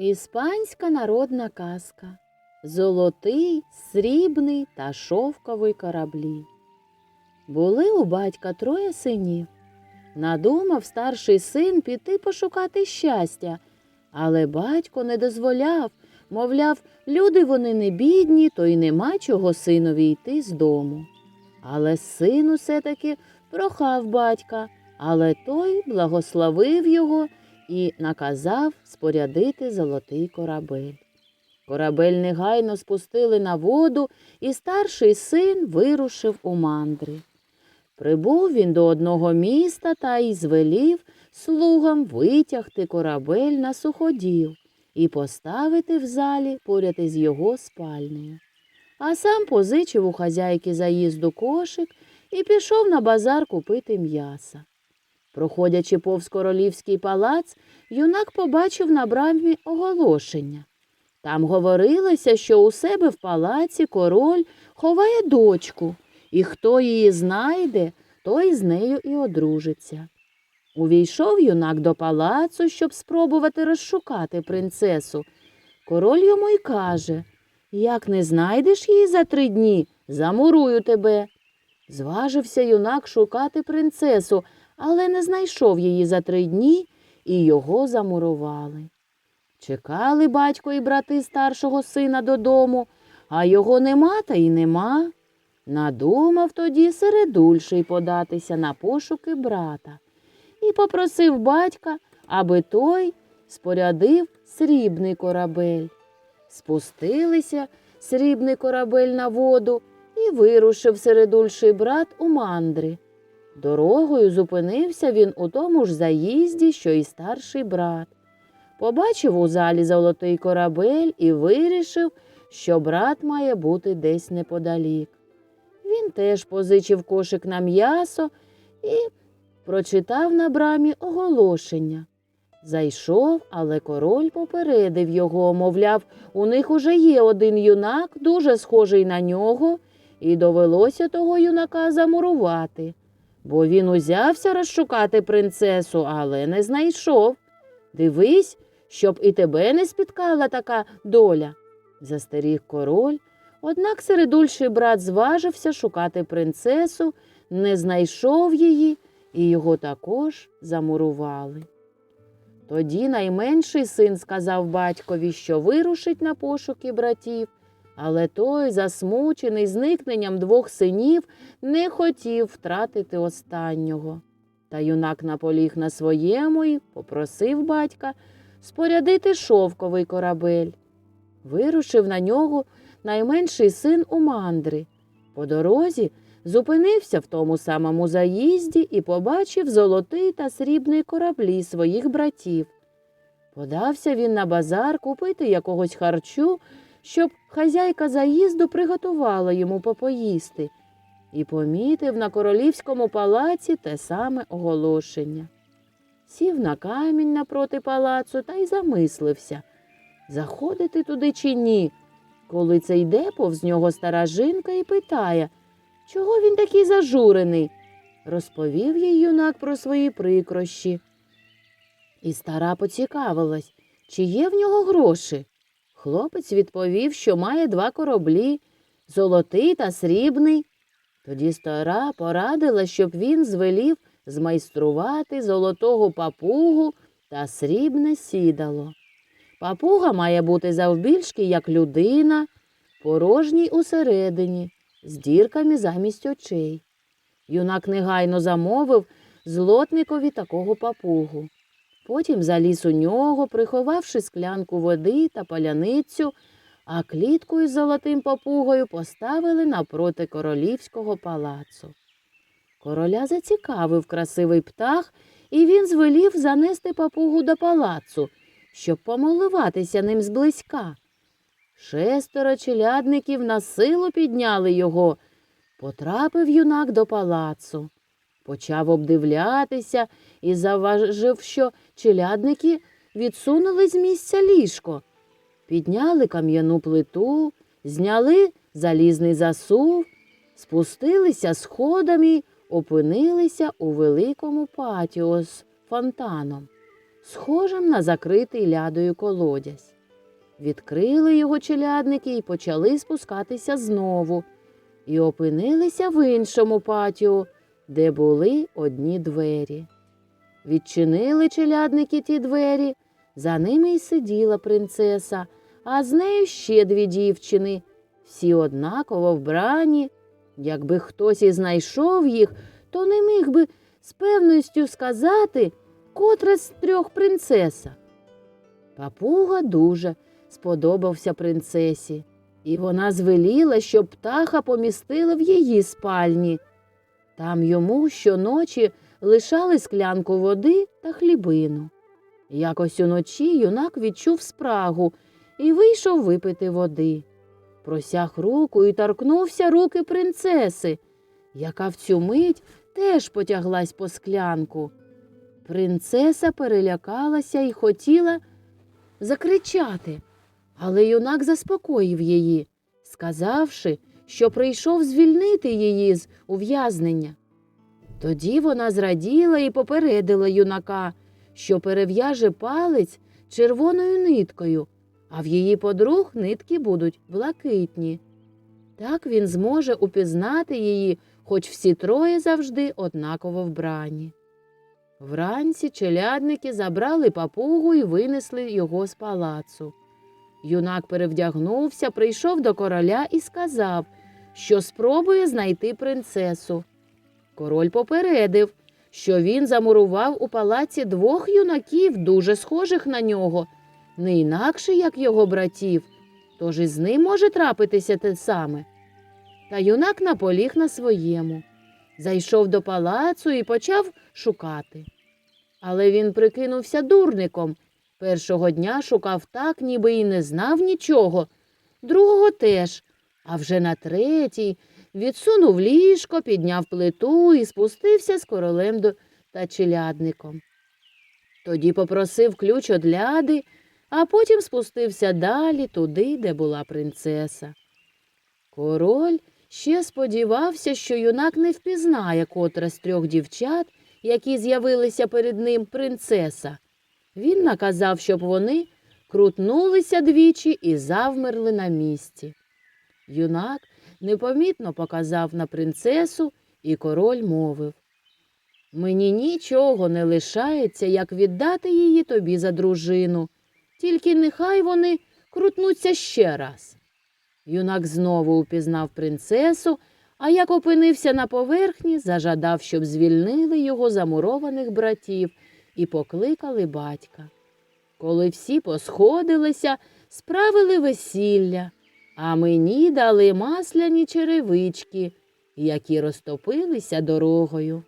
Іспанська народна казка Золотий, срібний та шовковий кораблі. Були у батька троє синів. Надумав старший син піти пошукати щастя, але батько не дозволяв, мовляв, люди вони не бідні, то й нема чого синові йти з дому. Але син усе таки прохав батька, але той благословив його і наказав спорядити золотий корабель. Корабель негайно спустили на воду, і старший син вирушив у мандри. Прибув він до одного міста та й звелів слугам витягти корабель на суходіл і поставити в залі поряд із його спальнею. А сам позичив у хазяйки заїзду кошик і пішов на базар купити м'яса. Проходячи повз королівський палац, юнак побачив на брамі оголошення. Там говорилося, що у себе в палаці король ховає дочку, і хто її знайде, той з нею і одружиться. Увійшов юнак до палацу, щоб спробувати розшукати принцесу. Король йому й каже Як не знайдеш її за три дні, замурую тебе. Зважився юнак шукати принцесу, але не знайшов її за три дні, і його замурували. Чекали батько і брати старшого сина додому, а його нема та й нема. Надумав тоді середульший податися на пошуки брата і попросив батька, аби той спорядив срібний корабель. Спустилися срібний корабель на воду і вирушив середульший брат у мандри. Дорогою зупинився він у тому ж заїзді, що й старший брат. Побачив у залі золотий корабель і вирішив, що брат має бути десь неподалік. Він теж позичив кошик на м'ясо і прочитав на брамі оголошення. Зайшов, але король попередив його, мовляв, у них уже є один юнак, дуже схожий на нього, і довелося того юнака замурувати, бо він узявся розшукати принцесу, але не знайшов. Дивись, щоб і тебе не спіткала така доля, застеріг король. Однак середульший брат зважився шукати принцесу, не знайшов її, і його також замурували. Тоді найменший син сказав батькові, що вирушить на пошуки братів, але той, засмучений зникненням двох синів, не хотів втратити останнього. Та юнак наполіг на своєму і попросив батька спорядити шовковий корабель. Вирушив на нього найменший син у мандри. По дорозі зупинився в тому самому заїзді і побачив золотий та срібний кораблі своїх братів. Подався він на базар купити якогось харчу, щоб хазяйка заїзду приготувала йому попоїсти, і помітив на королівському палаці те саме оголошення. Сів на камінь напроти палацу та й замислився заходити туди чи ні. Коли це йде повз нього стара жінка і питає, чого він такий зажурений. Розповів їй юнак про свої прикрощі. І стара поцікавилась, чи є в нього гроші. Хлопець відповів, що має два кораблі золотий та срібний. Тоді стара порадила, щоб він звелів змайструвати золотого папугу та срібне сідало. Папуга має бути завбільшки, як людина, порожній усередині, з дірками замість очей. Юнак негайно замовив злотникові такого папугу. Потім заліз у нього, приховавши склянку води та паляницю, а клітку із золотим папугою поставили напроти королівського палацу. Короля зацікавив красивий птах, і він звелів занести папугу до палацу, щоб помилуватися ним зблизька. Шестеро челядників на силу підняли його. Потрапив юнак до палацу. Почав обдивлятися і заважив, що челядники відсунули з місця ліжко. Підняли кам'яну плиту, зняли залізний засув, спустилися сходами, опинилися у великому патіо з фонтаном. схожим на закритий лядою колодязь. Відкрили його челядники і почали спускатися знову, і опинилися в іншому патіо, де були одні двері. Відчинили челядники ті двері, за ними й сиділа принцеса, а з нею ще дві дівчини, всі однаково вбрані. Якби хтось і знайшов їх, то не міг би з певністю сказати, котра з трьох принцеса. Папуга дуже сподобався принцесі, і вона звеліла, щоб птаха помістили в її спальні. Там йому щоночі лишали склянку води та хлібину. Якось уночі юнак відчув спрагу і вийшов випити води. Просяг руку і торкнувся руки принцеси, яка в цю мить теж потяглась по склянку. Принцеса перелякалася і хотіла закричати, але юнак заспокоїв її, сказавши, що прийшов звільнити її з ув'язнення. Тоді вона зраділа і попередила юнака, що перев'яже палець червоною ниткою, а в її подруг нитки будуть блакитні. Так він зможе упізнати її, хоч всі троє завжди однаково вбрані. Вранці челядники забрали папугу і винесли його з палацу. Юнак перевдягнувся, прийшов до короля і сказав, що спробує знайти принцесу. Король попередив, що він замурував у палаці двох юнаків, дуже схожих на нього, не інакше, як його братів, тож і з ним може трапитися те саме. Та юнак наполіг на своєму. Зайшов до палацу і почав шукати. Але він прикинувся дурником. Першого дня шукав так, ніби і не знав нічого, другого теж, а вже на третій відсунув ліжко, підняв плиту і спустився з королем та челядником. Тоді попросив ключ од ляди, а потім спустився далі туди, де була принцеса. Король ще сподівався, що юнак не впізнає котра з трьох дівчат, які з'явилися перед ним принцеса. Він наказав, щоб вони крутнулися двічі і завмерли на місці. Юнак непомітно показав на принцесу, і король мовив Мені нічого не лишається, як віддати її тобі за дружину, тільки нехай вони крутнуться ще раз. Юнак знову упізнав принцесу, а як опинився на поверхні, зажадав, щоб звільнили його замурованих братів і покликали батька. Коли всі посходилися, справили весілля, а мені дали масляні черевички, які розтопилися дорогою.